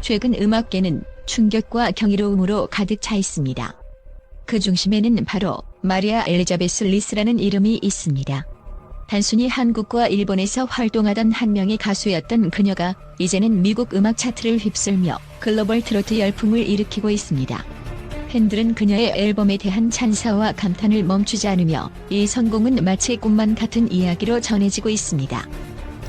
최근 음악계는 충격과 경이로움으로 가득 차 있습니다. 그 중심에는 바로 마리아 엘리자베스 리스라는 이름이 있습니다. 단순히 한국과 일본에서 활동하던 한 명의 가수였던 그녀가 이제는 미국 음악 차트를 휩쓸며 글로벌 트로트 열풍을 일으키고 있습니다. 팬들은 그녀의 앨범에 대한 찬사와 감탄을 멈추지 않으며 이 성공은 마치 꿈만 같은 이야기로 전해지고 있습니다.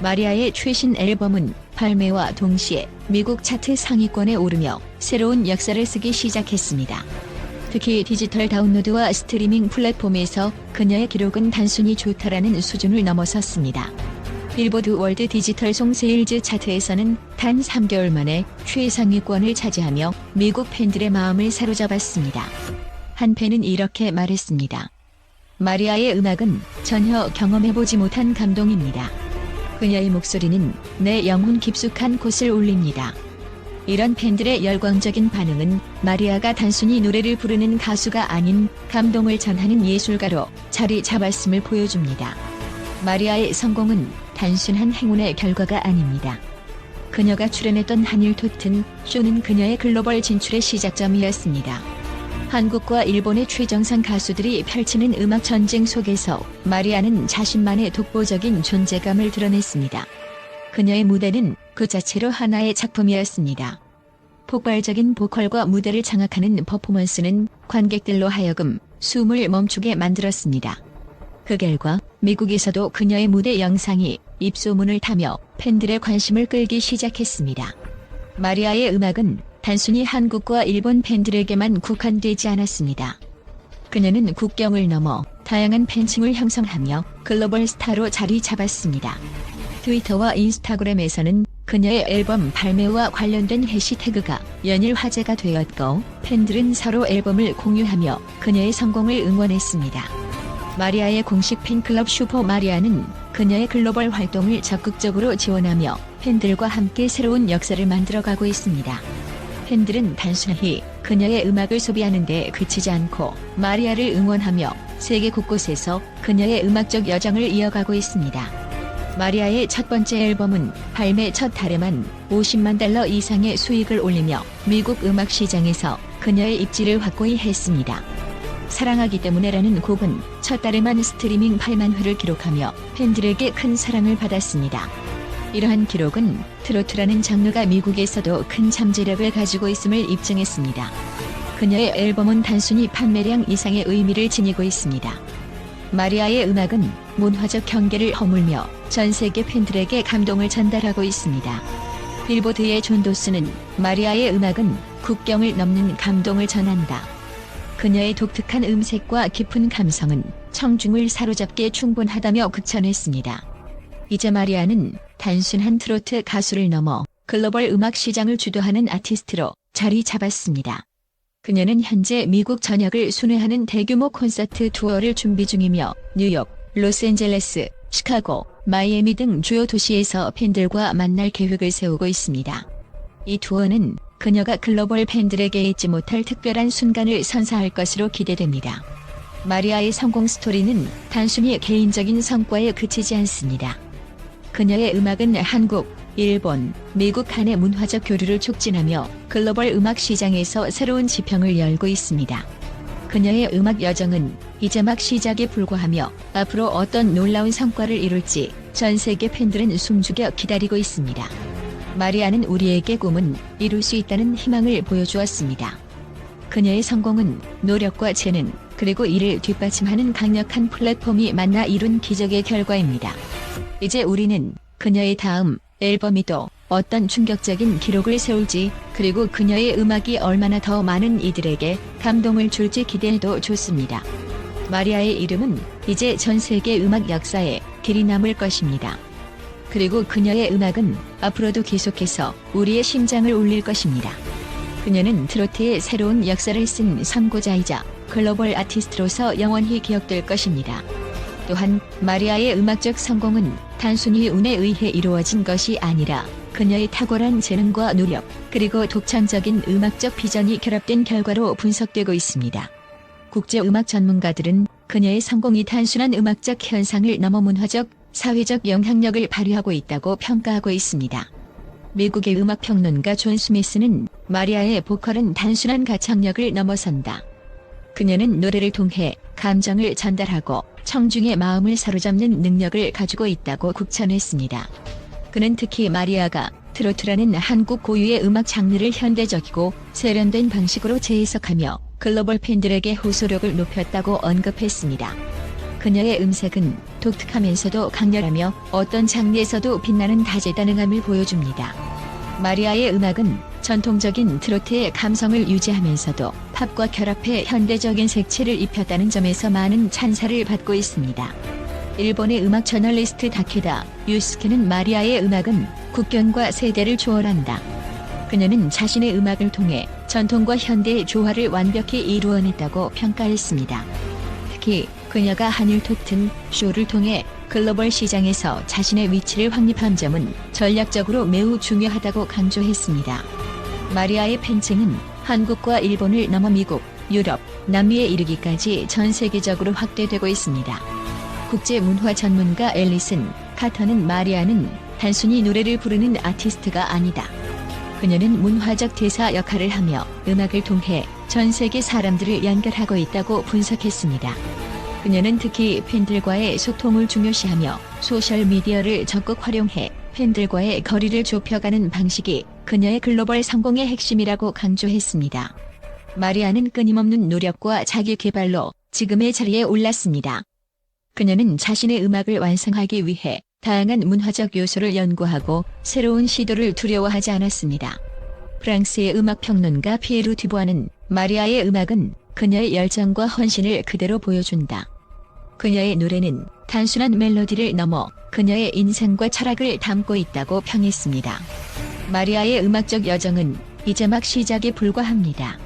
마리아의 최신 앨범은 발매와 동시에 미국 차트 상위권에 오르며 새로운 역사를 쓰기 시작했습니다. 특히 디지털 다운로드와 스트리밍 플랫폼에서 그녀의 기록은 단순히 좋다라는 수준을 넘어섰습니다. 빌보드 월드 디지털 송 세일즈 차트에서는 단 3개월 만에 최상위권을 차지하며 미국 팬들의 마음을 사로잡았습니다. 한 팬은 이렇게 말했습니다. 마리아의 음악은 전혀 경험해보지 못한 감동입니다. 그녀의 목소리는 내 영혼 깊숙한 곳을 울립니다. 이런 팬들의 열광적인 반응은 마리아가 단순히 노래를 부르는 가수가 아닌 감동을 전하는 예술가로 자리 잡았음을 보여줍니다. 마리아의 성공은 단순한 행운의 결과가 아닙니다. 그녀가 출연했던 한일 토튼 쇼는 그녀의 글로벌 진출의 시작점이었습니다. 한국과 일본의 최정상 가수들이 펼치는 음악 전쟁 속에서 마리아는 자신만의 독보적인 존재감을 드러냈습니다. 그녀의 무대는 그 자체로 하나의 작품이었습니다. 폭발적인 보컬과 무대를 장악하는 퍼포먼스는 관객들로 하여금 숨을 멈추게 만들었습니다. 그 결과 미국에서도 그녀의 무대 영상이 입소문을 타며 팬들의 관심을 끌기 시작했습니다. 마리아의 음악은 단순히 한국과 일본 팬들에게만 국한되지 않았습니다. 그녀는 국경을 넘어 다양한 팬층을 형성하며 글로벌 스타로 자리 잡았습니다. 트위터와 인스타그램에서는 그녀의 앨범 발매와 관련된 해시태그가 연일 화제가 되었고 팬들은 서로 앨범을 공유하며 그녀의 성공을 응원했습니다. 마리아의 공식 팬클럽 슈퍼 마리아는 그녀의 글로벌 활동을 적극적으로 지원하며 팬들과 함께 새로운 역사를 만들어가고 있습니다. 팬들은 단순히 그녀의 음악을 소비하는 데 그치지 않고 마리아를 응원하며 세계 곳곳에서 그녀의 음악적 여정을 이어가고 있습니다. 마리아의 첫 번째 앨범은 발매 첫 달에만 50만 달러 이상의 수익을 올리며 미국 음악 시장에서 그녀의 입지를 확고히 했습니다. 사랑하기 때문에라는 곡은 첫 달에만 스트리밍 8만 회를 기록하며 팬들에게 큰 사랑을 받았습니다. 이러한 기록은 트로트라는 장르가 미국에서도 큰 잠재력을 가지고 있음을 입증했습니다. 그녀의 앨범은 단순히 판매량 이상의 의미를 지니고 있습니다. 마리아의 음악은 문화적 경계를 허물며 전 세계 팬들에게 감동을 전달하고 있습니다. 빌보드의 존도스는 마리아의 음악은 국경을 넘는 감동을 전한다. 그녀의 독특한 음색과 깊은 감성은 청중을 사로잡기에 충분하다며 극찬했습니다. 이제 마리아는 단순한 트로트 가수를 넘어 글로벌 음악 시장을 주도하는 아티스트로 자리 잡았습니다. 그녀는 현재 미국 전역을 순회하는 대규모 콘서트 투어를 준비 중이며 뉴욕, 로스앤젤레스, 시카고, 마이애미 등 주요 도시에서 팬들과 만날 계획을 세우고 있습니다. 이 투어는 그녀가 글로벌 팬들에게 잊지 못할 특별한 순간을 선사할 것으로 기대됩니다. 마리아의 성공 스토리는 단순히 개인적인 성과에 그치지 않습니다. 그녀의 음악은 한국, 일본, 미국 간의 문화적 교류를 촉진하며 글로벌 음악 시장에서 새로운 지평을 열고 있습니다. 그녀의 음악 여정은 이제 막 시작에 불과하며 앞으로 어떤 놀라운 성과를 이룰지 전 세계 팬들은 숨죽여 기다리고 있습니다. 마리아는 우리에게 꿈은 이룰 수 있다는 희망을 보여주었습니다. 그녀의 성공은 노력과 재능, 그리고 이를 뒷받침하는 강력한 플랫폼이 만나 이룬 기적의 결과입니다. 이제 우리는 그녀의 다음 앨범이 또 어떤 충격적인 기록을 세울지 그리고 그녀의 음악이 얼마나 더 많은 이들에게 감동을 줄지 기대해도 좋습니다. 마리아의 이름은 이제 전 세계 음악 역사에 길이 남을 것입니다. 그리고 그녀의 음악은 앞으로도 계속해서 우리의 심장을 울릴 것입니다. 그녀는 트로트의 새로운 역사를 쓴 선고자이자 글로벌 아티스트로서 영원히 기억될 것입니다. 또한 마리아의 음악적 성공은 단순히 운에 의해 이루어진 것이 아니라 그녀의 탁월한 재능과 노력, 그리고 독창적인 음악적 비전이 결합된 결과로 분석되고 있습니다. 국제 음악 전문가들은 그녀의 성공이 단순한 음악적 현상을 넘어 문화적, 사회적 영향력을 발휘하고 있다고 평가하고 있습니다. 미국의 음악 평론가 존 스미스는 마리아의 보컬은 단순한 가창력을 넘어선다. 그녀는 노래를 통해 감정을 전달하고 청중의 마음을 사로잡는 능력을 가지고 있다고 국찬했습니다. 그는 특히 마리아가 트로트라는 한국 고유의 음악 장르를 현대적이고 세련된 방식으로 재해석하며 글로벌 팬들에게 호소력을 높였다고 언급했습니다. 그녀의 음색은 독특하면서도 강렬하며 어떤 장르에서도 빛나는 다재다능함을 보여줍니다. 마리아의 음악은 전통적인 트로트의 감성을 유지하면서도 팝과 결합해 현대적인 색채를 입혔다는 점에서 많은 찬사를 받고 있습니다. 일본의 음악 저널리스트 다케다 유스케는 마리아의 음악은 국경과 세대를 초월한다. 그녀는 자신의 음악을 통해 전통과 현대의 조화를 완벽히 이루어냈다고 평가했습니다. 특히 그녀가 한일 토튼 쇼를 통해 글로벌 시장에서 자신의 위치를 확립한 점은 전략적으로 매우 중요하다고 강조했습니다. 마리아의 팬층은 한국과 일본을 넘어 미국, 유럽, 남미에 이르기까지 전 세계적으로 확대되고 있습니다. 국제 문화 전문가 앨리슨 카터는 마리아는 단순히 노래를 부르는 아티스트가 아니다. 그녀는 문화적 대사 역할을 하며 음악을 통해 전 세계 사람들을 연결하고 있다고 분석했습니다. 그녀는 특히 팬들과의 소통을 중요시하며 소셜 미디어를 적극 활용해 팬들과의 거리를 좁혀가는 방식이 그녀의 글로벌 성공의 핵심이라고 강조했습니다. 마리아는 끊임없는 노력과 자기 개발로 지금의 자리에 올랐습니다. 그녀는 자신의 음악을 완성하기 위해 다양한 문화적 요소를 연구하고 새로운 시도를 두려워하지 않았습니다. 프랑스의 음악 평론가 피에르 듀보아는 마리아의 음악은 그녀의 열정과 헌신을 그대로 보여준다. 그녀의 노래는 단순한 멜로디를 넘어 그녀의 인생과 철학을 담고 있다고 평했습니다. 마리아의 음악적 여정은 이제 막 시작에 불과합니다.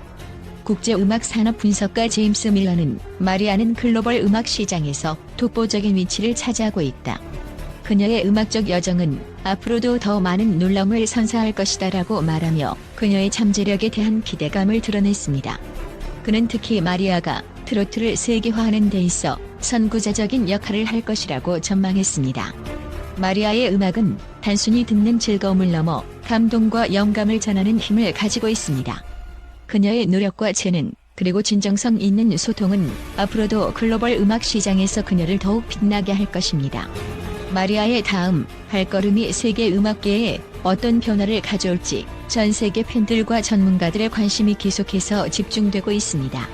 국제음악 산업 분석가 제임스 밀러는 마리아는 글로벌 음악 시장에서 독보적인 위치를 차지하고 있다. 그녀의 음악적 여정은 앞으로도 더 많은 놀라움을 선사할 것이다 라고 말하며 그녀의 잠재력에 대한 기대감을 드러냈습니다. 그는 특히 마리아가 트로트를 세계화하는 데 있어 선구자적인 역할을 할 것이라고 전망했습니다. 마리아의 음악은 단순히 듣는 즐거움을 넘어 감동과 영감을 전하는 힘을 가지고 있습니다. 그녀의 노력과 재능, 그리고 진정성 있는 소통은 앞으로도 글로벌 음악 시장에서 그녀를 더욱 빛나게 할 것입니다. 마리아의 다음 발걸음이 세계 음악계에 어떤 변화를 가져올지 전 세계 팬들과 전문가들의 관심이 계속해서 집중되고 있습니다.